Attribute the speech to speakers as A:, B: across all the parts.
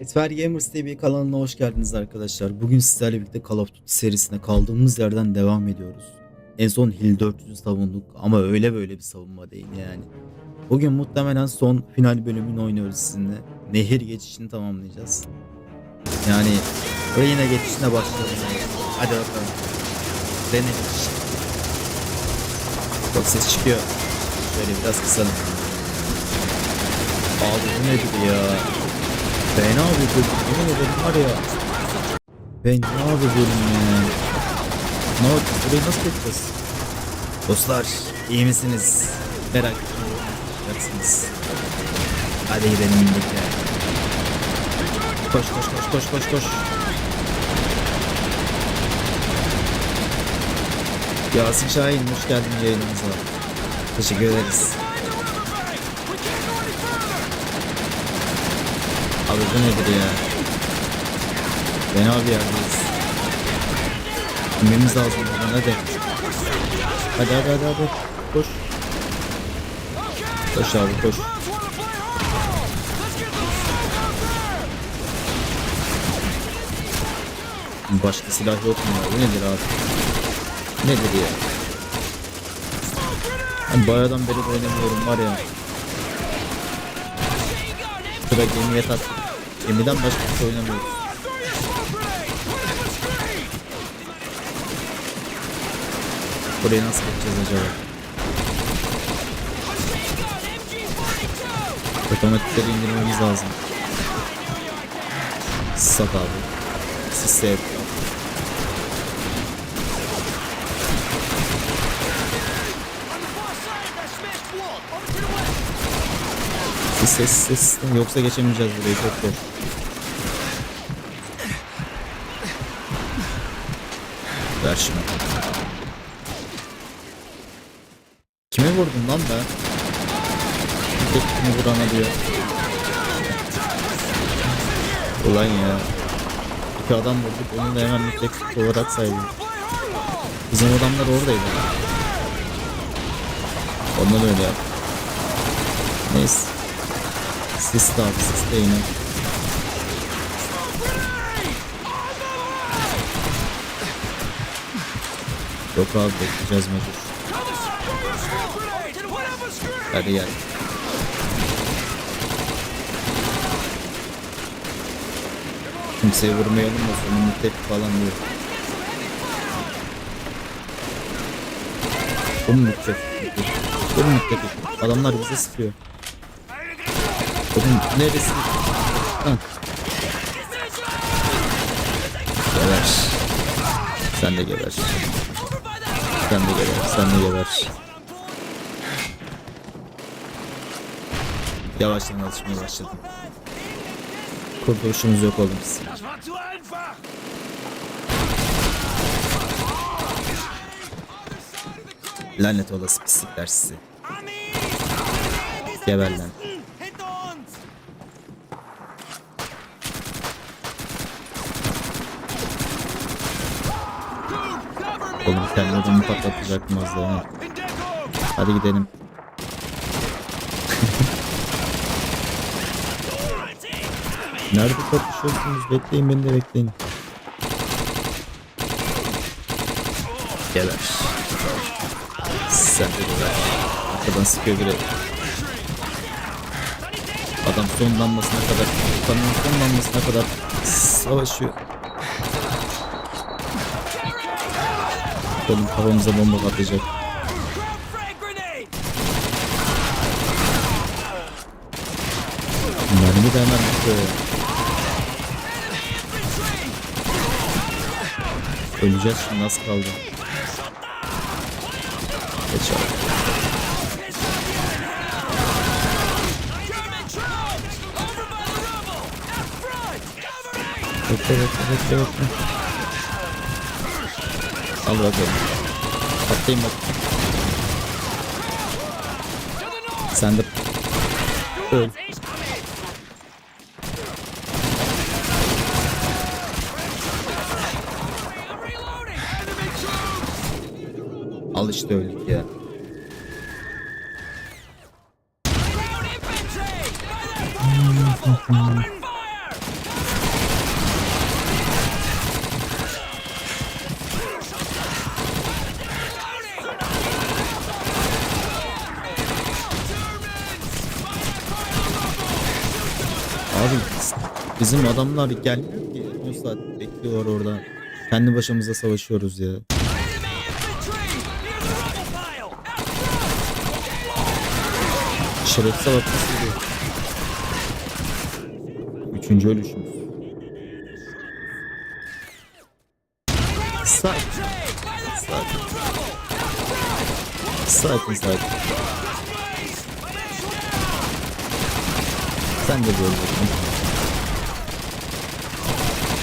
A: Etfer Gamers TV kanalına hoş geldiniz arkadaşlar. Bugün sizlerle birlikte Call of Duty serisine kaldığımız yerden devam ediyoruz. En son Hill 400'ü savunduk ama öyle böyle bir savunma değil yani. Bugün muhtemelen son final bölümünü oynuyoruz sizinle. Nehir geçişini tamamlayacağız. Yani Reyna geçişine başlayalım. Hadi bakalım. Reyna geçişi. Çok ses çıkıyor. Şöyle biraz kısalım. Abi bu nedir ya? Ben abi bu yemin ederim var ya. Ben ne yapıyorum ya? Ne yapacağız? Burayı nasıl yapacağız? Dostlar iyi misiniz? Merak etmeyin. Hadi gidelim birlikte. Koş koş koş koş koş koş. Yasin Şahin hoş geldin yayınımıza. Teşekkür ederiz. Abi bu nedir ya? Fena bir yerdeyiz. Bilmemiz lazım buradan hadi. Hadi hadi hadi hadi. Koş. Koş abi koş. Başka silah yok mu ya? Bu nedir abi? Nedir ya? Ben bayağıdan beri oynamıyorum var ya. Sıra gemiye tak. Gemiden başka bir şey oynamıyoruz. Burayı nasıl geçeceğiz acaba? Otomatikleri indirmemiz lazım. Sat abi. Sisse Sisse sisse Yoksa geçemeyeceğiz burayı çok zor. Ver şunu. Kime vurdun lan ben? Tek kimi vurana diyor. Ulan ya. İki adam vurduk onu da hemen refleks olarak saydı. Bizim adamlar oradaydı. Ondan öyle yap. Neyse. Sis de abi sis de yine. Yok abi bekleyeceğiz mecbur. Hadi gel. Kimseye vurmayalım da sonra müttefik falan diyor. Bu mu müttefik? Bu mu müttefik? Adamlar bize sıkıyor. Oğlum neresi? Ha. Geber. Sen de geber. Sen de geber. Sen de geber. Yavaştan alışmaya başladım. Kurtuluşumuz yok oğlum biz. Lanet olası pislikler sizi. Geber lan. Oğlum kendi adamı patlatacaktım az daha. ha. Hadi gidelim. Nerede kapışıyorsunuz? Bekleyin beni de bekleyin. Geber. Sen de geber. Arkadan sıkıyor biri. Adam son damlasına kadar, kanın son damlasına kadar savaşıyor. Oğlum kafamıza bomba
B: grenade!
A: Mermi de hemen bitti. Öleceğiz şimdi az kaldı. Geç abi. Bekle bekle bekle bekle. Al bakalım. Patlayayım bak. Sen de öl. Al işte öldük ya.
B: Ground
A: bizim adamlar gelmiyor ki. 10 saat bekliyor orada. Kendi başımıza savaşıyoruz ya. Şerefsiz bak nasıl. Üçüncü ölüşümüz. Sakin, sakin. Sakin sakin. Sen de bakalım.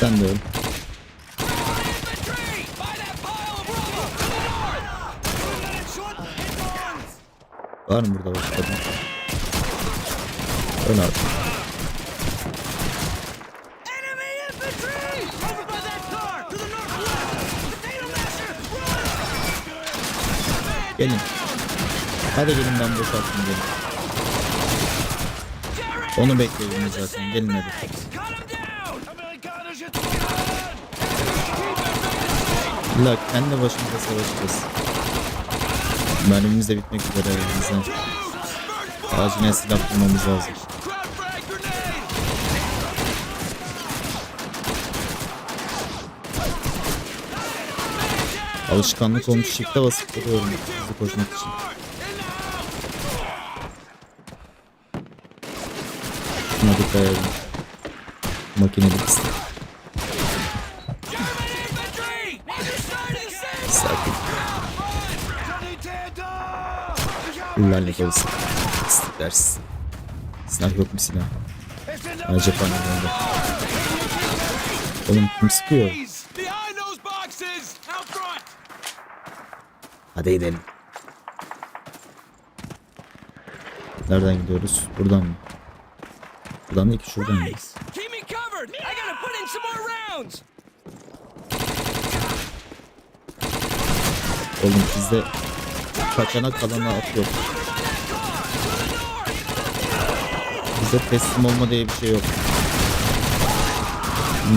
A: Sen de öl. Var mı burada başka adam? Öl abi. Gelin. Hadi gelin ben boşaltayım gelin. Onu bekliyorum zaten. Gelin hadi. İlla kendi başımıza savaşacağız. Mermimiz de bitmek üzere elimizden. Acilen silah bulmamız lazım. Alışkanlık olmuş shift'e basıp duruyorum hızlı koşmak için. Şuna dikkat edin. Makineli pislik.
B: Sanitäter!
A: Lanet olsun. Pislikler siz. Silah yok mu silah? Ha cephane bende. Oğlum kim sıkıyor? Hadi gidelim. Nereden gidiyoruz? Buradan mı? Buradan değil ki şuradan mı? Oğlum bizde kaçana kalana at yok. Bizde teslim olma diye bir şey yok.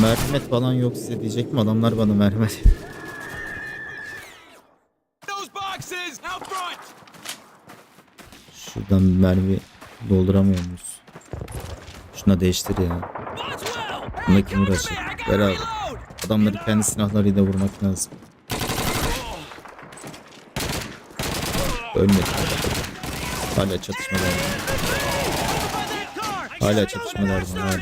A: Merhamet falan yok size diyecek mi? Adamlar bana merhamet. Şuradan mermi dolduramıyor muyuz? Şuna değiştir ya. Buna kim abi.
B: reload!
A: Adamları kendi silahlarıyla vurmak lazım. Ölmedi. Hala çatışmalar. Hala çatışmalar var hala.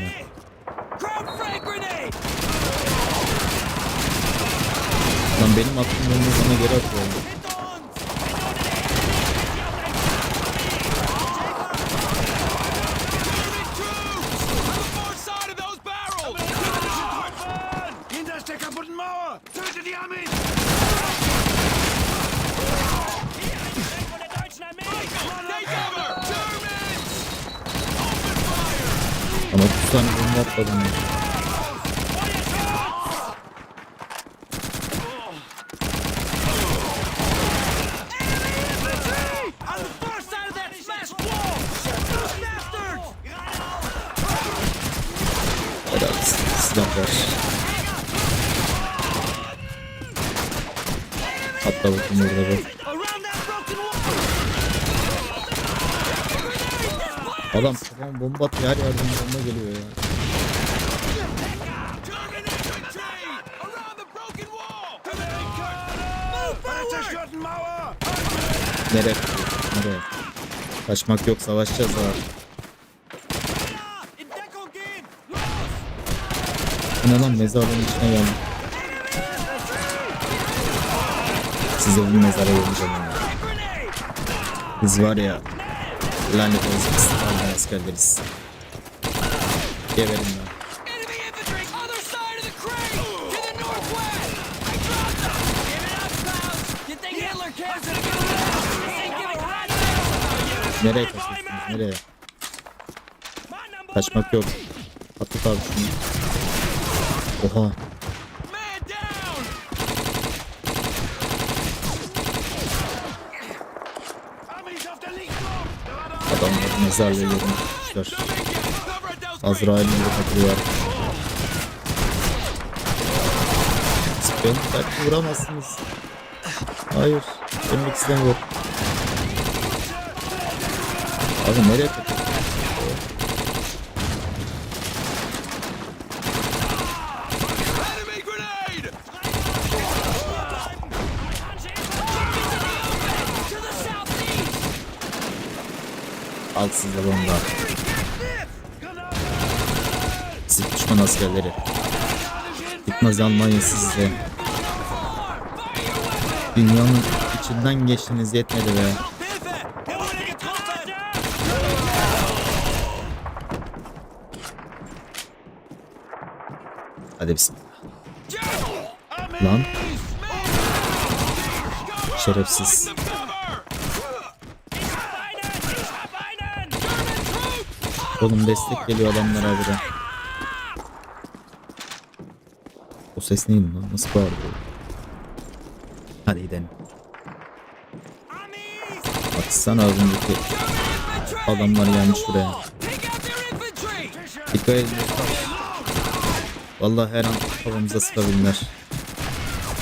A: Lan benim aklım önüne bana geri atıyor. Bakayım orada bak. Adam kafama bomba atıyor her yerden bomba geliyor ya. Nereye? Nereye? Kaçmak yok savaşacağız abi. Ne lan mezarın içine geldim. Size bir mezara yollayacağım ya.
B: Grenade!
A: Biz var ya lanet olsun İstiklal askerleriz. Geberin
B: rat
A: Nereye kaçıyorsunuz? Nereye? Kaçmak yok. Atlat abi şunu. Oha. Mezarlığı yerini tutmuşlar. Azrail'in de kapıyı var. Beni belki vuramazsınız. Hayır. Ölmek istemiyorum. Abi nereye kaçıyorsun? Al size bomba. Siz düşman askerleri. Gitmez Almanya sizde. Dünyanın içinden geçtiniz yetmedi be. Hadi bismillah. Lan. Şerefsiz. Oğlum destek geliyor adamlar abi de. O ses neydi lan? Nasıl bağırdı? Hadi gidelim. Baksana az önceki adamlar gelmiş buraya. Dikkat edin. Vallahi her an kafamıza sıkabilirler.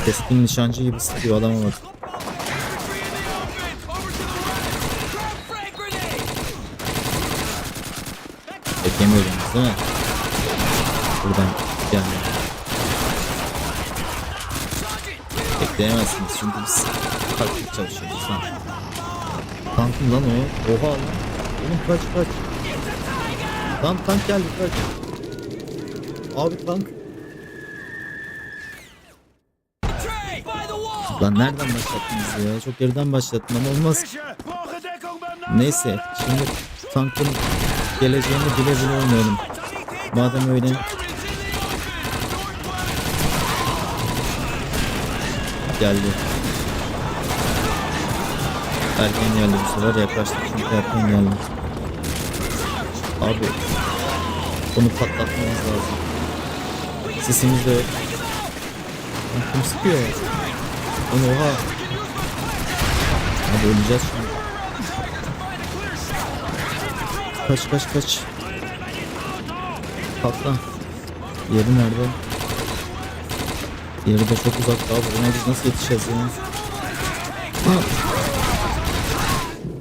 A: Keskin nişancı gibi sıkıyor adama bak. Beklemiyorsunuz değil mi? Buradan yani. Bekleyemezsiniz çünkü biz taktik çalışıyoruz lan. Tankım lan o. Oha lan. Oğlum kaç kaç. Lan tank geldi kaç. Abi tank. Lan nereden başlattınız ya? Çok geriden başlattın ama olmaz. Neyse şimdi tankın geleceğini bile bile oynayalım. Madem öyle geldi. Erken geldi bu sefer yaklaştık çünkü erken geldi. Abi onu patlatmamız lazım. Sesimiz de yok. Kim sıkıyor? Onu oha. Abi öleceğiz şimdi. Kaç kaç kaç. Patla. Yeri nerede? Yeri de çok uzakta abi. Buna biz nasıl yetişeceğiz ya? Ha.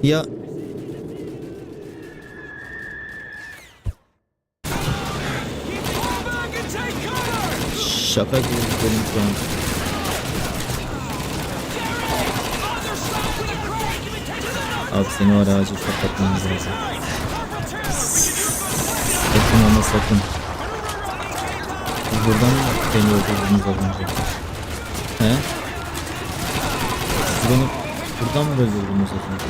A: Ya şaka gibi benim şu an. Abi seni ya, acil patlatmamız lazım. Sakın ama sakın. Buradan beni öldürdünüz az önce? He? Siz buradan mı öldürdünüz az önce?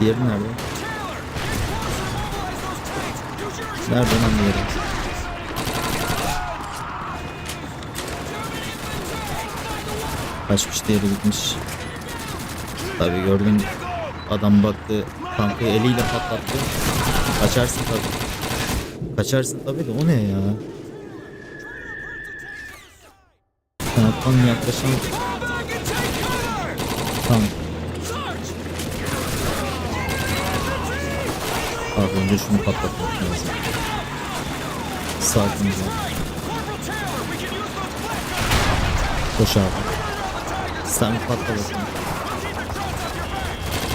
A: Diğeri nerede? Nereden anlıyorum? Kaçmış diğeri gitmiş. Tabi gördün adam baktı tankı eliyle patlattı. Kaçarsın tabi. Kaçarsın tabi de o ne ya? Kanattan yaklaşan tank. Abi önce şunu patlatmak lazım. Sakin ol. Koş abi. Sen patla bakayım.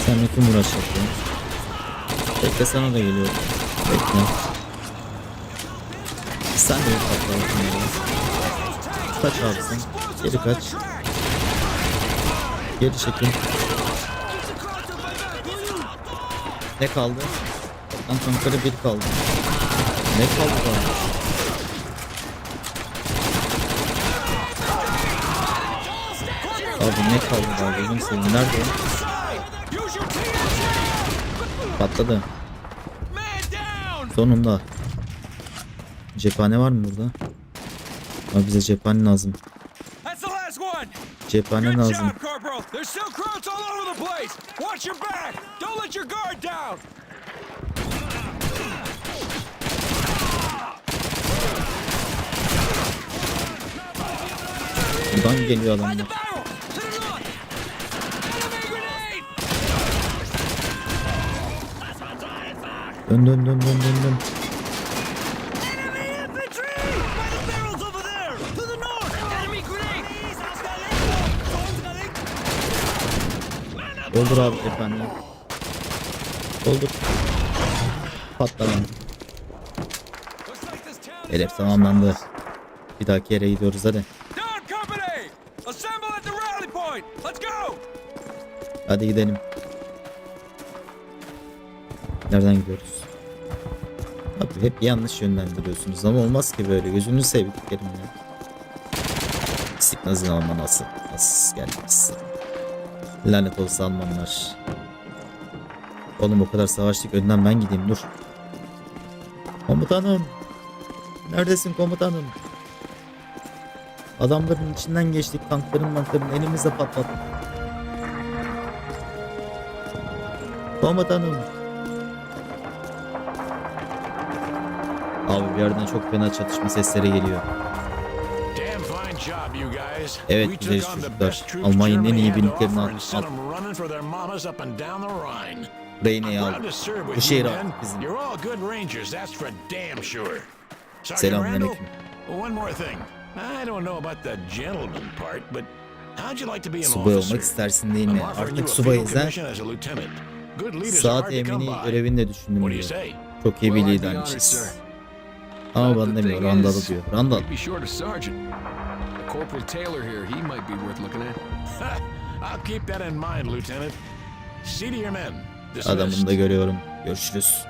A: Sen ne kim uğraşacak ya? Bekle sana da geliyor. Bekle. Sen de bir patla bakayım ya. Kaç abi sen. Geri kaç. Geri çekil. Ne kaldı? Lan tankları bir kaldı. Ne kaldı daha? Abi ne kaldı daha? Gözüm seveyim. Nerede! Patladı. Sonunda. Cephane var mı burada? Abi bize cephane lazım. Cephane lazım. Buradan geliyor adamlar. Dön dön dön dön dön dön. Doldur abi efendim. Doldur. Patla lan. Tamamlandı. Bir dahaki yere gidiyoruz hadi. Hadi gidelim. Nereden gidiyoruz? Abi hep yanlış yönlendiriyorsunuz ama olmaz ki böyle. Gözünü sevdiklerim ya. Pislik nazın Alman nasıl? Nasıl gelmişsin? Lanet olsa Almanlar. Oğlum o kadar savaştık önden ben gideyim dur. Komutanım. Neredesin komutanım? Adamların içinden geçtik tankların tankların elimizle patlattık. Komutanım. Abi bir yerden çok fena çatışma sesleri geliyor. Evet, güzel çocuklar. Almanya'nın en iyi birliklerini
C: offer
A: al-
C: and sent
A: al-
C: 'em running for their mamas up and down the Rhine.
A: Reyne'yi aldık. Bu şehir
C: men.
A: bizim. Selamünaleyküm.
C: Randall, one more thing. I don't know about the gentleman part, but how'd you like to be an
A: Subay olmak istersin değil
C: I'm
A: mi? Artık
C: a
A: subayız ha.
C: commission as a lieutenant. Good leaders are
A: Saat
C: by.
A: görevini de
C: What
A: düşündüm
C: do you
A: diyor.
C: say?
A: Çok iyi bir lidermişiz. Ama bana demiyor. Randall'ı diyor. Randall.
D: Corporal Taylor here, he might be worth looking at.
C: I'll keep that in mind, Lieutenant. See to your men.
A: Adamını da görüyorum. Görüşürüz.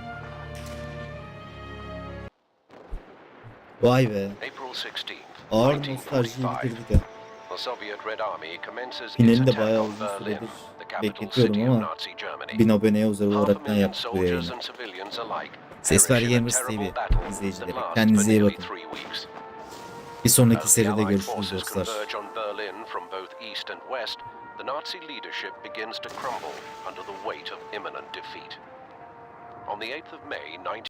A: Vay be.
E: April 16th,
A: Ağır nostaljiyi
E: 1945.
A: bitirdik ya.
E: The Soviet Red Army commences
A: Finali
E: its
A: de
E: attack
A: bayağı
E: on
A: uzun
E: Berlin,
A: süredir
E: the capital
A: bekletiyorum
E: city of
A: ama
E: Nazi Germany.
A: bin aboneye özel
E: Half a
A: olarak ne
E: million
A: yaptık bu
E: soldiers
A: yayını.
E: and civilians alike
A: Ses ver Gamers TV izleyicileri. Kendinize iyi bakın. Bir sonraki seride görüşürüz dostlar.
E: converge on Berlin from both east and west, the Nazi leadership begins to crumble under the weight of imminent defeat. On the 8th of May, 19